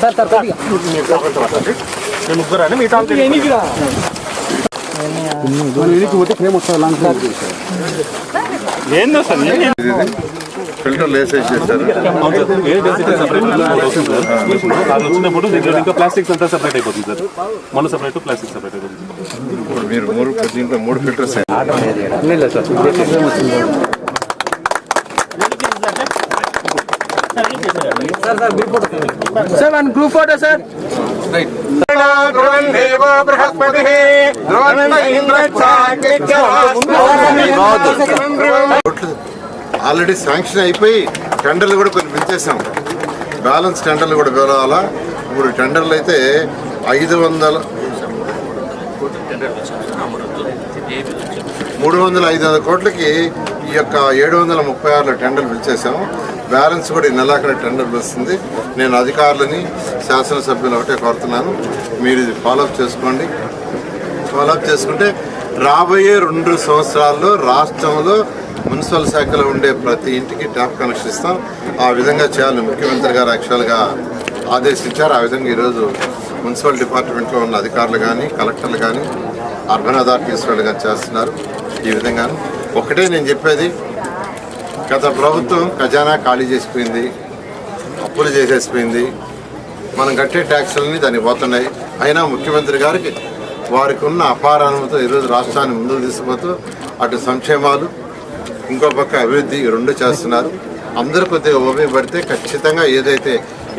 Sir sir కొద్దిగా ముగ్గురు అని మిగతా ఏందో సార్ ఫిల్టర్లు వేసేసేసారు వచ్చినప్పుడు దీంట్లో ఇంకా ప్లాస్టిక్స్ అంతా సెపరేట్ అయిపోతుంది సార్. మన సెపరేట్ ప్లాస్టిక్ సెపరేట్ అయిపోతుంది. మీరు మూడు దీంట్లో మూడు filters sir one group photo sir. Already sanction అయిపోయి టెండర్లు కూడా కొన్ని పిలిచేసాం బ్యాలెన్స్ టెండర్లు కూడా పిలవాలా ఇప్పుడు టెండర్లు అయితే ఐదు వందల మూడు వందల ఐదు వందల కోట్లకి ఈ యొక్క ఏడు వందల ముప్పై ఆరులో టెండర్లు పిలిచేసాము బ్యాలెన్స్ కూడా ఈ నెలాఖరి టెండర్లు వస్తుంది. నేను అధికారులని శాసనసభ్యులు ఒకటే కోరుతున్నాను. మీరు ఇది ఫాలోఅప్ చేసుకోండి. ఫాలోఅప్ చేసుకుంటే రాబోయే రెండు సంవత్సరాల్లో రాష్ట్రంలో మున్సిపల్ శాఖలో ఉండే ప్రతి ఇంటికి ట్యాప్ కనెక్షన్ ఇస్తాం. ఆ విధంగా చేయాలని ముఖ్యమంత్రి గారు యాక్చువల్గా ఆదేశించారు. ఆ విధంగా ఈరోజు మున్సిపల్ డిపార్ట్మెంట్లో ఉన్న అధికారులు కానీ కలెక్టర్లు కానీ అర్బన్ అథారిటీస్ వాళ్ళు కానీ చేస్తున్నారు. ఈ విధంగా ఒకటే నేను చెప్పేది. గత ప్రభుత్వం ఖజానా ఖాళీ చేసిపోయింది అప్పులు చేసేసిపోయింది. మనం కట్టే ట్యాక్సులని దానికి పోతున్నాయి. అయినా ముఖ్యమంత్రి గారికి వారికి ఉన్న అపార అనుమతి ఈరోజు రాష్ట్రాన్ని ముందుకు తీసుకుపోతూ అటు సంక్షేమాలు ఇంకో పక్క అభివృద్ధి రెండు చేస్తున్నారు. అందరూ కొద్దిగా ఓపిక పడితే ఖచ్చితంగా ఏదైతే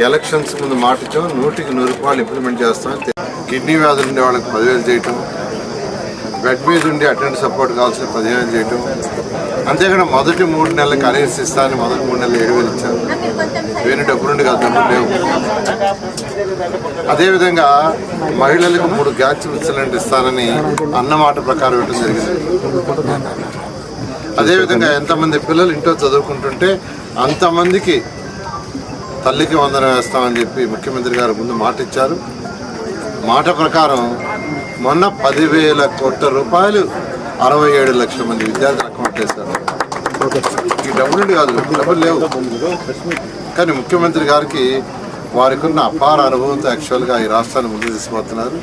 ఎలక్షన్స్ ముందు మాటిచ్చో నూటికి నూరు రూపాయలు ఇంప్లిమెంట్ చేస్తాం కిడ్నీ వ్యాధులు ఉండే వాళ్ళకి పదివేలు చేయటం బెడ్ మీద ఉండి అటెండ్ సపోర్ట్ కావాల్సిన పదిహేను చేయటం అంతేకాకుండా మొదటి మూడు నెలలు అరేంజ్ ఇస్తాను మొదటి మూడు నెలలు ఏడు వేలు ఇచ్చారు. వేరే డబ్బులుండి కాదు డబ్బులు లేవు. అదేవిధంగా మహిళలకు మూడు గ్యాస్ సిలిండర్ ఇస్తానని అన్నమాట ప్రకారం ఇవ్వడం జరిగింది. అదేవిధంగా ఎంతమంది పిల్లలు ఇంట్లో చదువుకుంటుంటే అంతమందికి తల్లికి వందనం వేస్తామని చెప్పి ముఖ్యమంత్రి గారు ముందు మాట ఇచ్చారు. మాట ప్రకారం మొన్న పదివేల కోట్ల రూపాయలు అరవై ఏడు లక్షల మంది విద్యార్థులు అకౌంట్ చేశారు. ఈ డబ్బులు కాదు డబ్బులు లేవు. కానీ ముఖ్యమంత్రి గారికి వారికి ఉన్న అపార అనుభవంతో యాక్చువల్గా ఈ రాష్ట్రాన్ని ముందు తీసుకుపోతున్నారు.